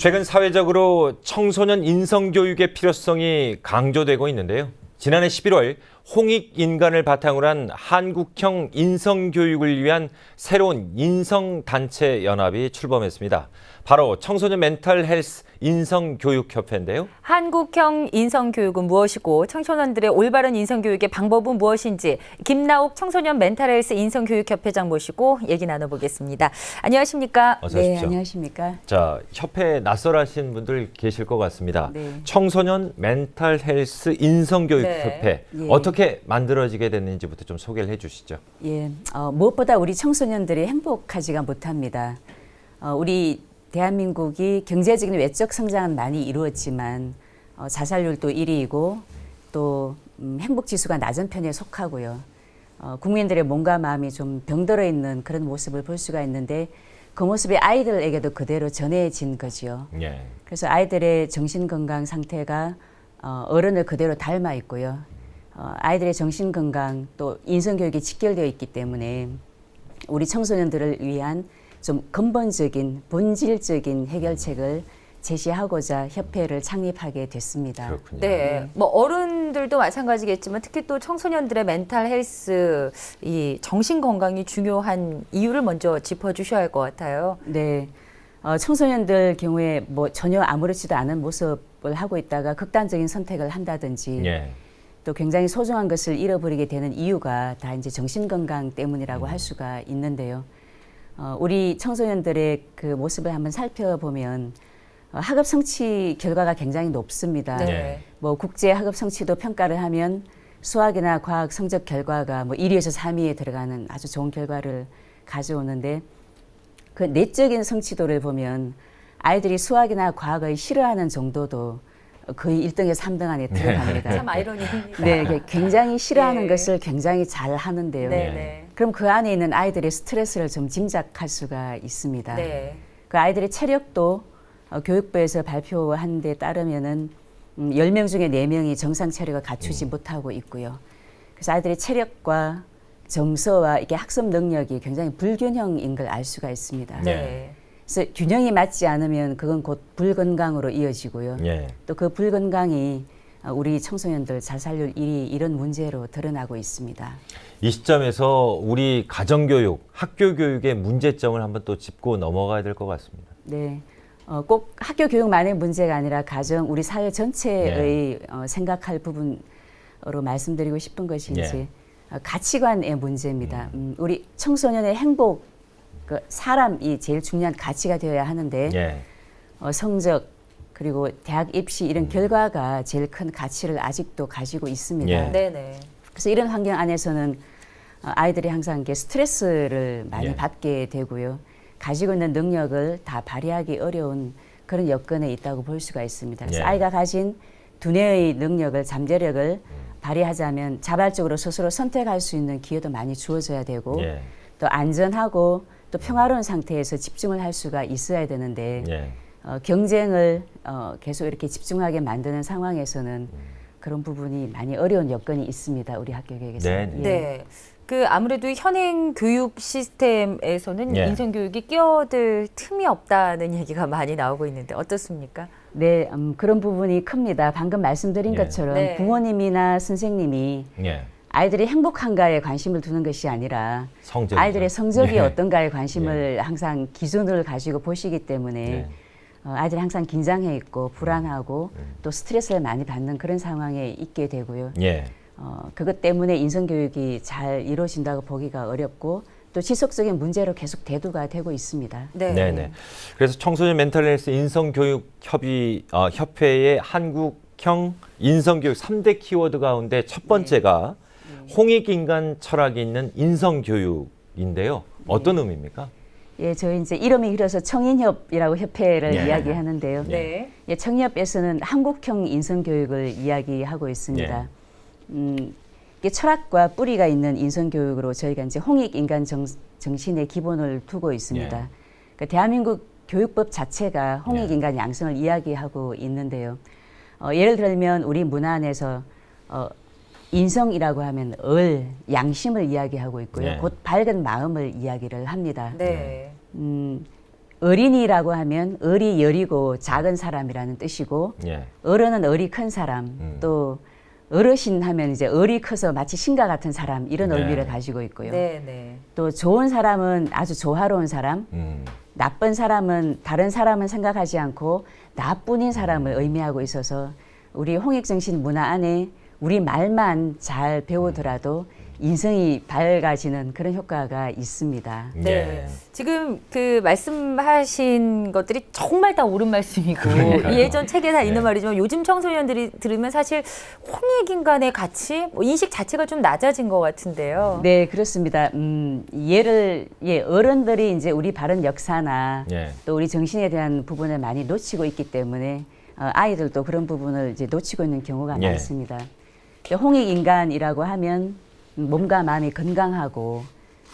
최근 사회적으로 청소년 인성교육의 필요성이 강조되고 있는데요. 지난해 11월 홍익 인간을 바탕으로 한 한국형 인성교육을 위한 새로운 인성단체 연합이 출범했습니다. 바로 청소년 멘탈 헬스 인성교육협회인데요. 한국형 인성교육은 무엇이고 청소년들의 올바른 인성교육의 방법은 무엇인지 김나옥 청소년 멘탈 헬스 인성교육협회장 모시고 얘기 나눠보겠습니다. 안녕하십니까? 어서 네, 오십시오. 안녕하십니까? 자, 협회에 낯설하신 분들 계실 것 같습니다. 네. 청소년 멘탈 헬스 인성교육협회 네. 예. 어떻게 만들어지게 됐는지부터 좀 소개를 해주시죠. 예, 어, 무엇보다 우리 청소년들이 행복하지가 못합니다. 어, 우리 대한민국이 경제적인 외적 성장은 많이 이루었지만 어, 자살률도 1위이고 또 음, 행복 지수가 낮은 편에 속하고요. 어, 국민들의 몸과 마음이 좀 병들어 있는 그런 모습을 볼 수가 있는데 그 모습이 아이들에게도 그대로 전해진 거지요. 예. 그래서 아이들의 정신 건강 상태가 어, 어른을 그대로 닮아 있고요. 어, 아이들의 정신 건강 또 인성 교육이 직결되어 있기 때문에 우리 청소년들을 위한 좀 근본적인 본질적인 해결책을 제시하고자 협회를 창립하게 됐습니다. 그렇군요. 네, 뭐 어른들도 마찬가지겠지만 특히 또 청소년들의 멘탈 헬스 이 정신 건강이 중요한 이유를 먼저 짚어주셔야 할 것 같아요. 네. 어, 청소년들 경우에 뭐 전혀 아무렇지도 않은 모습을 하고 있다가 극단적인 선택을 한다든지 예. 또 굉장히 소중한 것을 잃어버리게 되는 이유가 다 이제 정신 건강 때문이라고 할 수가 있는데요. 어, 우리 청소년들의 그 모습을 한번 살펴보면 어, 학업 성취 결과가 굉장히 높습니다. 네. 네. 뭐 국제 학업 성취도 평가를 하면 수학이나 과학 성적 결과가 뭐 1위에서 3위에 들어가는 아주 좋은 결과를 가져오는데 그 내적인 성취도를 보면 아이들이 수학이나 과학을 싫어하는 정도도 거의 1등에서 3등 안에 들어갑니다. 참 아이러니입니다. 네, 이게 굉장히 싫어하는 네. 것을 굉장히 잘 하는데요. 네, 네. 그럼 그 안에 있는 아이들의 스트레스를 좀 짐작할 수가 있습니다. 네. 그 아이들의 체력도 어, 교육부에서 발표한 데 따르면은 음, 10명 중에 4명이 정상 체력을 갖추지 못하고 있고요. 그래서 아이들의 체력과 정서와 이게 학습 능력이 굉장히 불균형인 걸 알 수가 있습니다. 네. 그래서 균형이 맞지 않으면 그건 곧 불건강으로 이어지고요. 예. 또그 불건강이 어, 우리 청소년들 자살률 1위 이런 문제로 드러나고 있습니다. 이 시점에서 우리 가정교육, 학교교육의 문제점을 한번 또 짚고 넘어가야 될 것 같습니다. 네. 어, 꼭 학교 교육만의 문제가 아니라 가정, 우리 사회 전체의 어, 생각할 부분으로 말씀드리고 싶은 것이 예. 이제 어, 가치관의 문제입니다. 음, 우리 청소년의 행복, 그 사람이 제일 중요한 가치가 되어야 하는데 예. 어, 성적 그리고 대학 입시 이런 결과가 제일 큰 가치를 아직도 가지고 있습니다. 예. 네, 네. 그래서 이런 환경 안에서는 어, 아이들이 항상 이렇게 스트레스를 많이 예. 받게 되고요. 가지고 있는 능력을 다 발휘하기 어려운 그런 여건에 있다고 볼 수가 있습니다. 그래서 예. 아이가 가진 두뇌의 능력을 잠재력을 발휘하자면 자발적으로 스스로 선택할 수 있는 기회도 많이 주어져야 되고 예. 또 안전하고 또 평화로운 상태에서 집중을 할 수가 있어야 되는데 예. 어, 경쟁을 어, 계속 이렇게 집중하게 만드는 상황에서는 그런 부분이 많이 어려운 여건이 있습니다. 우리 학교 교육에서. 네, 예. 네. 그 아무래도 현행 교육 시스템에서는 예. 인성 교육이 끼어들 틈이 없다는 얘기가 많이 나오고 있는데 어떻습니까? 네, 음, 그런 부분이 큽니다. 방금 말씀드린 예. 것처럼 네. 부모님이나 선생님이 예. 아이들이 행복한가에 관심을 두는 것이 아니라 성적. 아이들의 성적이 네. 어떤가에 관심을 항상 기준을 가지고 보시기 때문에 네. 어, 아이들이 항상 긴장해 있고 불안하고 음. 또 스트레스를 많이 받는 그런 상황에 있게 되고요. 예. 어, 그것 때문에 인성 교육이 잘 이루어진다고 보기가 어렵고 또 지속적인 문제로 계속 대두가 되고 있습니다. 네. 네, 네. 그래서 청소년 멘탈 헬스 인성 교육 협의 어, 협회의 한국형 인성 교육 3대 키워드 가운데 첫 번째가 홍익 인간 철학이 있는 인성 교육인데요. 어떤 의미입니까? 예, 저희 이제 이름이 길어서 청인협이라고 협회를 예. 이야기하는데요. 네. 예, 청인협에서는 한국형 인성교육을 이야기하고 있습니다. 예. 음, 이게 철학과 뿌리가 있는 인성교육으로 저희가 이제 홍익 인간 정, 정신의 기본을 두고 있습니다. 예. 그러니까 대한민국 교육법 자체가 홍익 예. 인간 양성을 이야기하고 있는데요. 어, 예를 들면 우리 문화 안에서 어, 인성이라고 하면 을, 양심을 이야기하고 있고요. 예. 곧 밝은 마음을 이야기를 합니다. 네. 음, 어린이라고 하면 어리 여리고 작은 사람이라는 뜻이고 예. 어른은 어리 큰 사람 음. 또 어르신 하면 이제 어리 커서 마치 신과 같은 사람 이런 네. 의미를 가지고 있고요. 네, 네. 또 좋은 사람은 아주 조화로운 사람, 음. 나쁜 사람은 다른 사람은 생각하지 않고 나뿐인 사람을 의미하고 있어서 우리 홍익정신 문화 안에 우리 말만 잘 배우더라도 인성이 밝아지는 그런 효과가 있습니다. 네. 예. 지금 그 말씀하신 것들이 정말 다 옳은 말씀이고 그러니까요. 예전 책에 다 있는 네. 말이지만 요즘 청소년들이 들으면 사실 홍익인 간의 가치, 뭐 인식 자체가 좀 낮아진 것 같은데요. 네, 그렇습니다. 음, 예를 예, 어른들이 이제 우리 바른 역사나 예. 또 우리 정신에 대한 부분을 많이 놓치고 있기 때문에 어, 아이들도 그런 부분을 이제 놓치고 있는 경우가 예. 많습니다. 홍익 인간이라고 하면 몸과 마음이 건강하고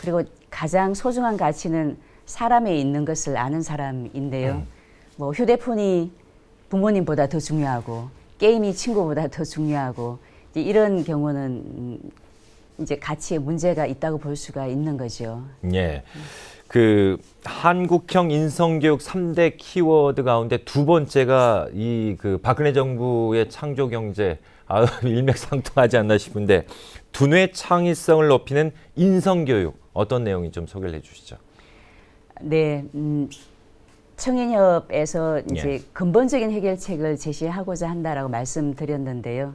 그리고 가장 소중한 가치는 사람에 있는 것을 아는 사람인데요. 음. 뭐 휴대폰이 부모님보다 더 중요하고 게임이 친구보다 더 중요하고 이런 경우는 음, 이제 가치에 문제가 있다고 볼 수가 있는 거죠. 예. 그 한국형 인성교육 3대 키워드 가운데 두 번째가 이 그 박근혜 정부의 창조 경제 아 일맥상통하지 않나 싶은데 두뇌 창의성을 높이는 인성교육 어떤 내용이 좀 소개를 해 주시죠. 네, 음, 청인협에서 이제 예. 근본적인 해결책을 제시하고자 한다라고 말씀드렸는데요.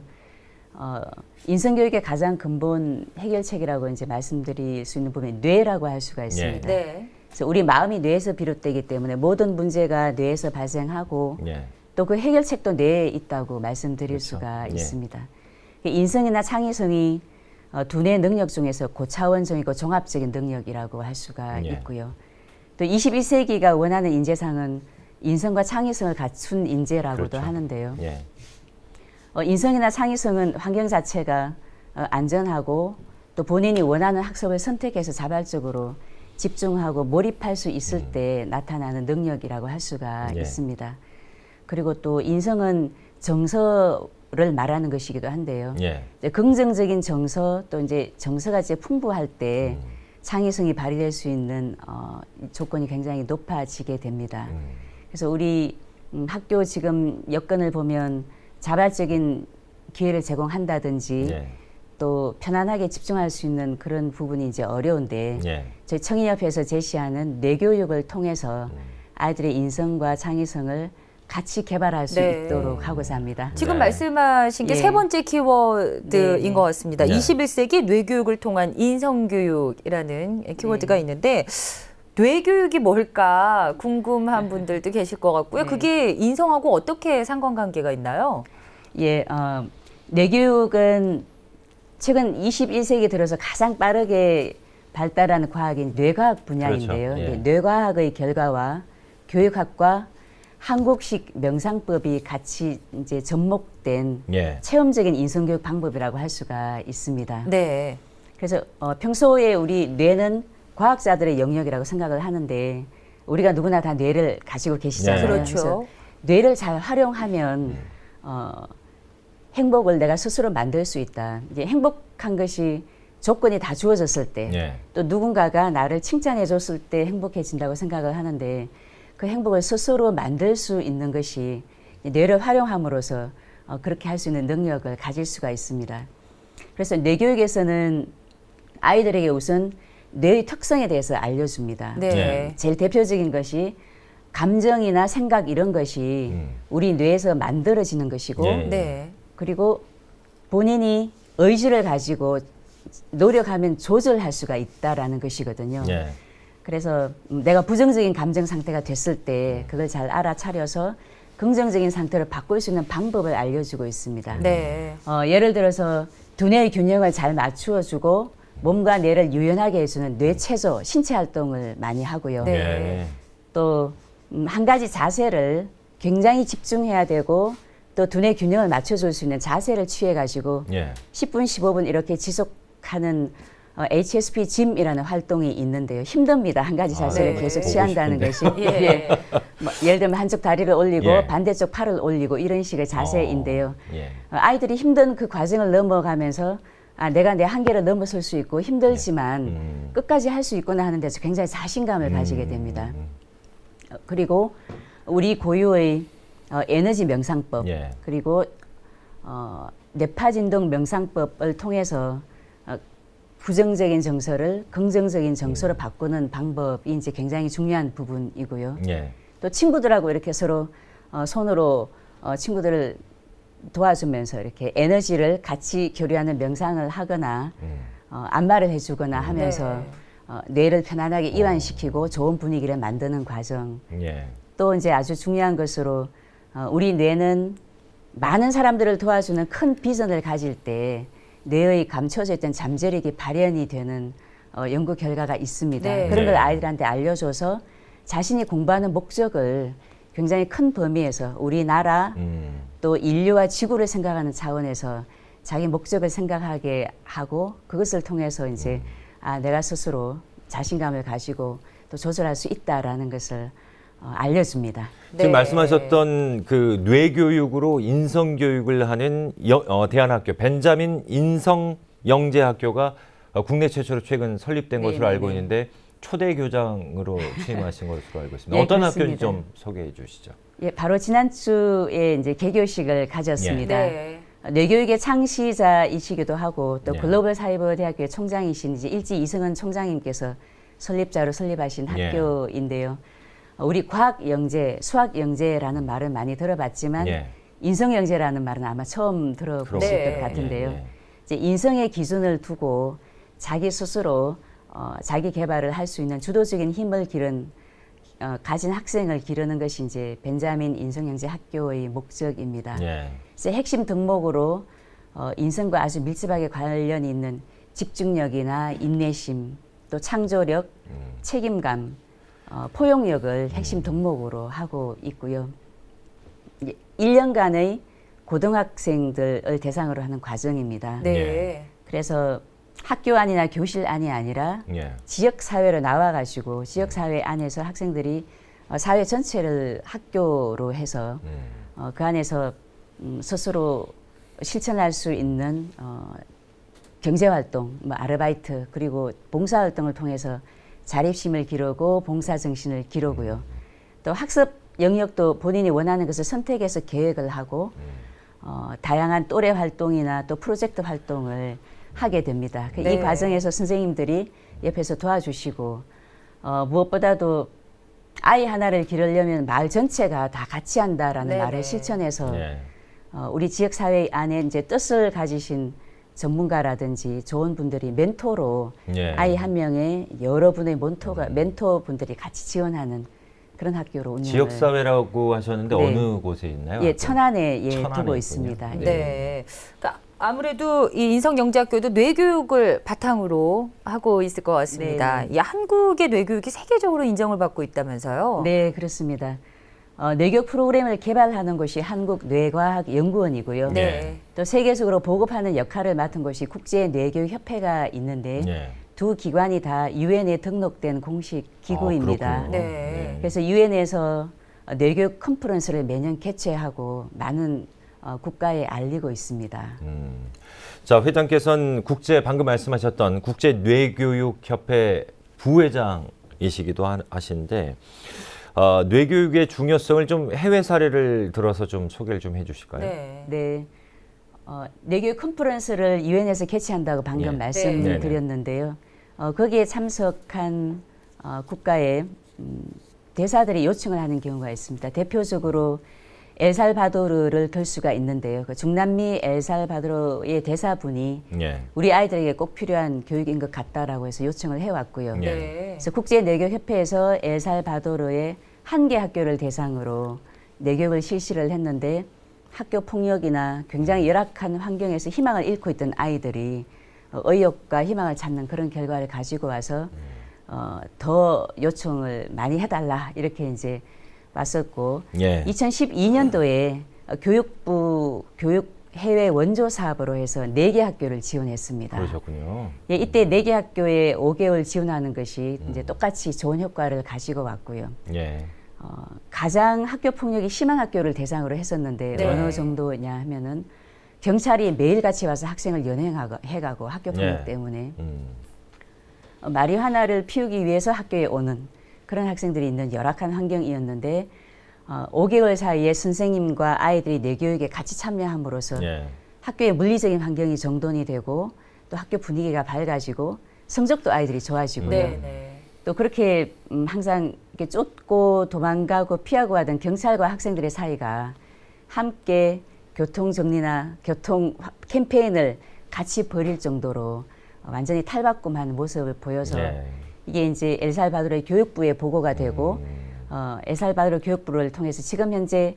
어, 인성교육의 가장 근본 해결책이라고 이제 말씀드릴 수 있는 부분이 뇌라고 할 수가 있습니다. 네. 그래서 우리 마음이 뇌에서 비롯되기 때문에 모든 문제가 뇌에서 발생하고 예. 또그 해결책도 뇌에 있다고 말씀드릴 그렇죠. 수가 예. 있습니다. 인성이나 창의성이 어, 두뇌 능력 중에서 고차원적이고 종합적인 능력이라고 할 수가 예. 있고요. 또 21세기가 원하는 인재상은 인성과 창의성을 갖춘 인재라고도 그렇죠. 하는데요. 예. 어, 인성이나 창의성은 환경 자체가 어, 안전하고 또 본인이 원하는 학습을 선택해서 자발적으로 집중하고 몰입할 수 있을 때 나타나는 능력이라고 할 수가 예. 있습니다. 그리고 또 인성은 정서를 말하는 것이기도 한데요. 예. 긍정적인 정서 또 이제 정서가 이제 풍부할 때 음. 창의성이 발휘될 수 있는 어, 조건이 굉장히 높아지게 됩니다. 음. 그래서 우리 음, 학교 지금 여건을 보면 자발적인 기회를 제공한다든지 예. 또 편안하게 집중할 수 있는 그런 부분이 이제 어려운데 예. 저희 청인협에서 제시하는 뇌교육을 통해서 음. 아이들의 인성과 창의성을 같이 개발할 수 네. 있도록 하고자 합니다. 지금 네. 말씀하신 게 예. 세 번째 키워드인 네. 것 같습니다. 네. 21세기 뇌교육을 통한 인성교육이라는 키워드가 네. 있는데 뇌교육이 뭘까 궁금한 분들도 계실 것 같고요. 네. 그게 인성하고 어떻게 상관관계가 있나요? 예, 어, 뇌교육은 최근 21세기 들어서 가장 빠르게 발달하는 과학인 뇌과학 분야인데요. 그렇죠. 예. 네, 뇌과학의 결과와 교육학과 한국식 명상법이 같이 이제 접목된 예. 체험적인 인성교육 방법이라고 할 수가 있습니다. 네. 그래서 어, 평소에 우리 뇌는 과학자들의 영역이라고 생각을 하는데 우리가 누구나 다 뇌를 가지고 계시잖아요. 네. 그렇죠. 뇌를 잘 활용하면 어, 행복을 내가 스스로 만들 수 있다. 이제 행복한 것이 조건이 다 주어졌을 때, 예. 또 누군가가 나를 칭찬해 줬을 때 행복해진다고 생각을 하는데 그 행복을 스스로 만들 수 있는 것이 뇌를 활용함으로써 어, 그렇게 할 수 있는 능력을 가질 수가 있습니다. 그래서 뇌교육에서는 아이들에게 우선 뇌의 특성에 대해서 알려줍니다. 네. 네. 제일 대표적인 것이 감정이나 생각 이런 것이 음. 우리 뇌에서 만들어지는 것이고 예. 네. 그리고 본인이 의지를 가지고 노력하면 조절할 수가 있다라는 것이거든요. 예. 그래서 음, 내가 부정적인 감정 상태가 됐을 때 그걸 잘 알아차려서 긍정적인 상태로 바꿀 수 있는 방법을 알려주고 있습니다. 네. 어, 예를 들어서 두뇌의 균형을 잘 맞추어주고 몸과 뇌를 유연하게 해주는 뇌체조, 신체 활동을 많이 하고요. 네. 예. 또 음, 한 가지 자세를 굉장히 집중해야 되고 또 두뇌 균형을 맞춰줄 수 있는 자세를 취해가지고 예. 10분, 15분 이렇게 지속하는 어, HSP 짐이라는 활동이 있는데요. 힘듭니다. 한 가지 자세를 네. 계속 취한다는 것이. 예. 뭐 예를 들면 한쪽 다리를 올리고 예. 반대쪽 팔을 올리고 이런 식의 자세인데요. 어, 예. 어, 아이들이 힘든 그 과정을 넘어가면서 아, 내가 내 한계를 넘어설 수 있고 힘들지만 음. 끝까지 할 수 있구나 하는 데서 굉장히 자신감을 가지게 음. 됩니다. 어, 그리고 우리 고유의 어, 에너지 명상법 예. 그리고 어, 뇌파진동 명상법을 통해서 어, 부정적인 정서를 긍정적인 정서로 바꾸는 방법이 이제 굉장히 중요한 부분이고요. 예. 또 친구들하고 이렇게 서로 어, 손으로 어, 친구들을 도와주면서 이렇게 에너지를 같이 교류하는 명상을 하거나 음. 어, 안마를 해주거나 하면서 네. 어, 뇌를 편안하게 이완시키고 좋은 분위기를 만드는 과정. 예. 또 이제 아주 중요한 것으로 어, 우리 뇌는 많은 사람들을 도와주는 큰 비전을 가질 때 뇌의 감춰져 있던 잠재력이 발현이 되는 어, 연구 결과가 있습니다. 네. 그런 걸 네. 아이들한테 알려줘서 자신이 공부하는 목적을 굉장히 큰 범위에서 우리나라 음. 또 인류와 지구를 생각하는 차원에서 자기 목적을 생각하게 하고 그것을 통해서 이제 음. 아 내가 스스로 자신감을 가지고 또 조절할 수 있다라는 것을 어, 알려줍니다. 지금 네. 말씀하셨던 그 뇌교육으로 인성교육을 하는 여- 어, 대한학교 벤자민 인성 영재학교가 어, 국내 최초로 최근 설립된 네, 것으로 네, 알고 네. 있는데 초대 교장으로 취임하신 것으로 알고 있습니다. 예, 어떤 학교인지 그렇습니다. 좀 소개해 주시죠. 예, 바로 지난주에 이제 개교식을 가졌습니다. 네. 어, 뇌교육의 창시자이시기도 하고 또 네. 글로벌 사이버 대학교의 총장이신 이제 일지 이승은 총장님께서 설립자로 설립하신 예. 학교인데요. 어, 우리 과학 영재, 수학 영재라는 말은 많이 들어봤지만 예. 인성 영재라는 말은 아마 처음 들어보실 네. 것 같은데요. 예, 예. 이제 인성의 기준을 두고 자기 스스로 어, 자기 개발을 할 수 있는 주도적인 힘을 기른 어, 가진 학생을 기르는 것이 이제 벤자민 인성영재 학교의 목적입니다. 예. 이제 핵심 덕목으로 어, 인성과 아주 밀접하게 관련이 있는 집중력이나 인내심, 또 창조력, 책임감, 어, 포용력을 핵심 덕목으로 하고 있고요. 이제 1년간의 고등학생들을 대상으로 하는 과정입니다. 네. 예. 그래서 학교 안이나 교실 안이 아니라 예. 지역 사회로 나와 가지고 지역 사회 안에서 학생들이 어, 사회 전체를 학교로 해서 음. 어, 그 안에서 음, 스스로 실천할 수 있는 어, 경제 활동, 뭐 아르바이트 그리고 봉사 활동을 통해서 자립심을 기르고 봉사 정신을 기르고요. 또 학습 영역도 본인이 원하는 것을 선택해서 계획을 하고 어, 다양한 또래 활동이나 또 프로젝트 활동을 하게 됩니다. 그 네. 이 과정에서 선생님들이 옆에서 도와주시고 어, 무엇보다도 아이 하나를 기르려면 마을 전체가 다 같이 한다라는 네네. 말을 실천해서 예. 어, 우리 지역 사회 안에 이제 뜻을 가지신 전문가라든지 좋은 분들이 멘토로 예. 아이 한 명에 여러분의 멘토가 멘토 분들이 같이 지원하는 그런 학교로 운영을 지역 사회라고 하셨는데 네. 어느 곳에 있나요? 예? 천안에 예 천안에 두고 있군요. 있습니다. 네. 예. 네. 그러니까 아무래도 이 인성영재학교도 뇌교육을 바탕으로 하고 있을 것 같습니다. 네, 이 한국의 뇌교육이 세계적으로 인정을 받고 있다면서요? 네, 그렇습니다. 어, 뇌교육 프로그램을 개발하는 곳이 한국뇌과학연구원이고요. 네. 또 세계적으로 보급하는 역할을 맡은 곳이 국제뇌교육협회가 있는데 예. 두 기관이 다 유엔에 등록된 공식 기구입니다. 아, 그렇군요. 네. 그래서 유엔에서 뇌교육 컨퍼런스를 매년 개최하고 많은 어, 국가에 알리고 있습니다. 음. 자, 회장께서는 국제 방금 말씀하셨던 국제 뇌교육 협회 부회장이시기도 하- 하신데 어, 뇌교육의 중요성을 좀 해외 사례를 들어서 좀 소개를 좀 해주실까요? 네. 네. 어, 뇌교육 컨퍼런스를 유엔에서 개최한다고 방금 예. 말씀드렸는데요. 어, 거기에 참석한 어, 국가의 음, 대사들이 요청을 하는 경우가 있습니다. 대표적으로 엘살바도르를 들 수가 있는데요. 그 중남미 엘살바도르의 대사분이 예. 우리 아이들에게 꼭 필요한 교육인 것 같다라고 해서 요청을 해왔고요. 예. 네. 그래서 국제 내교협회에서 엘살바도르의 한 개 학교를 대상으로 내교육을 실시를 했는데 학교 폭력이나 굉장히 열악한 환경에서 희망을 잃고 있던 아이들이 어, 의욕과 희망을 찾는 그런 결과를 가지고 와서 어, 더 요청을 많이 해달라 이렇게 이제 왔었고 예. 2012년도에 교육부 교육 해외 원조 사업으로 해서 네 개 학교를 지원했습니다. 그러셨군요. 예, 이때 네 개 학교에 5개월 지원하는 것이 음. 이제 똑같이 좋은 효과를 가지고 왔고요. 예. 어, 가장 학교 폭력이 심한 학교를 대상으로 했었는데 네. 어느 정도냐 하면은 경찰이 매일 같이 와서 학생을 연행하고 해가고 학교 폭력 예. 때문에 음. 어, 마리화나를 피우기 위해서 학교에 오는 그런 학생들이 있는 열악한 환경이었는데 어, 5개월 사이에 선생님과 아이들이 내 교육에 같이 참여함으로써 예. 학교의 물리적인 환경이 정돈이 되고 또 학교 분위기가 밝아지고 성적도 아이들이 좋아지고요. 네, 네. 또 그렇게 음, 항상 이렇게 쫓고 도망가고 피하고 하던 경찰과 학생들의 사이가 함께 교통 정리나 교통 화- 캠페인을 같이 벌일 정도로 어, 완전히 탈바꿈하는 모습을 보여서 예. 이게 이제 엘살바도르의 교육부에 보고가 되고 음. 어, 엘살바도르 교육부를 통해서 지금 현재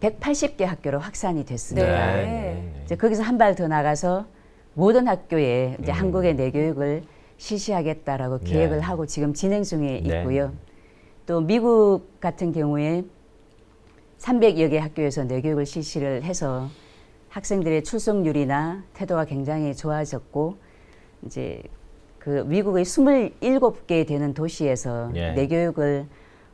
180개 학교로 확산이 됐습니다. 네. 이제 거기서 한 발 더 나가서 모든 학교에 이제 음. 한국의 내교육을 실시하겠다라고 네. 계획을 하고 지금 진행 중에 네. 있고요. 또 미국 같은 경우에 300여 개 학교에서 내교육을 실시를 해서 학생들의 출석률이나 태도가 굉장히 좋아졌고 이제 그 미국의 27개 되는 도시에서 예. 내교육을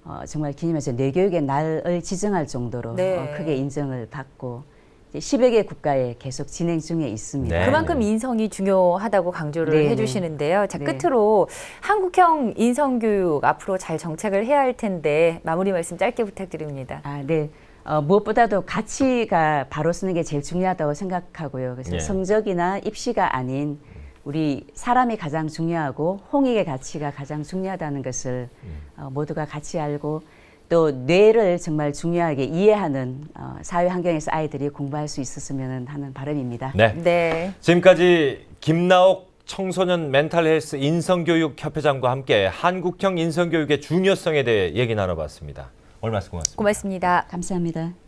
어, 정말 기념해서 내교육의 날을 지정할 정도로 네. 어, 크게 인정을 받고 이제 10여 개 국가에 계속 진행 중에 있습니다. 네. 그만큼 인성이 중요하다고 강조를 네, 네. 해주시는데요. 자, 네. 끝으로 한국형 인성 교육 앞으로 잘 정착을 해야 할 텐데 마무리 말씀 짧게 부탁드립니다. 아, 네. 어, 무엇보다도 가치가 바로 쓰는 게 제일 중요하다고 생각하고요. 그래서 예. 성적이나 입시가 아닌 우리 사람이 가장 중요하고 홍익의 가치가 가장 중요하다는 것을 어, 모두가 같이 알고 또 뇌를 정말 중요하게 이해하는 어, 사회 환경에서 아이들이 공부할 수 있었으면 하는 바람입니다. 네. 네. 지금까지 김나옥 청소년 멘탈 헬스 인성교육 협회장과 함께 한국형 인성교육의 중요성에 대해 얘기 나눠봤습니다. 오늘 말씀 고맙습니다. 고맙습니다. 감사합니다.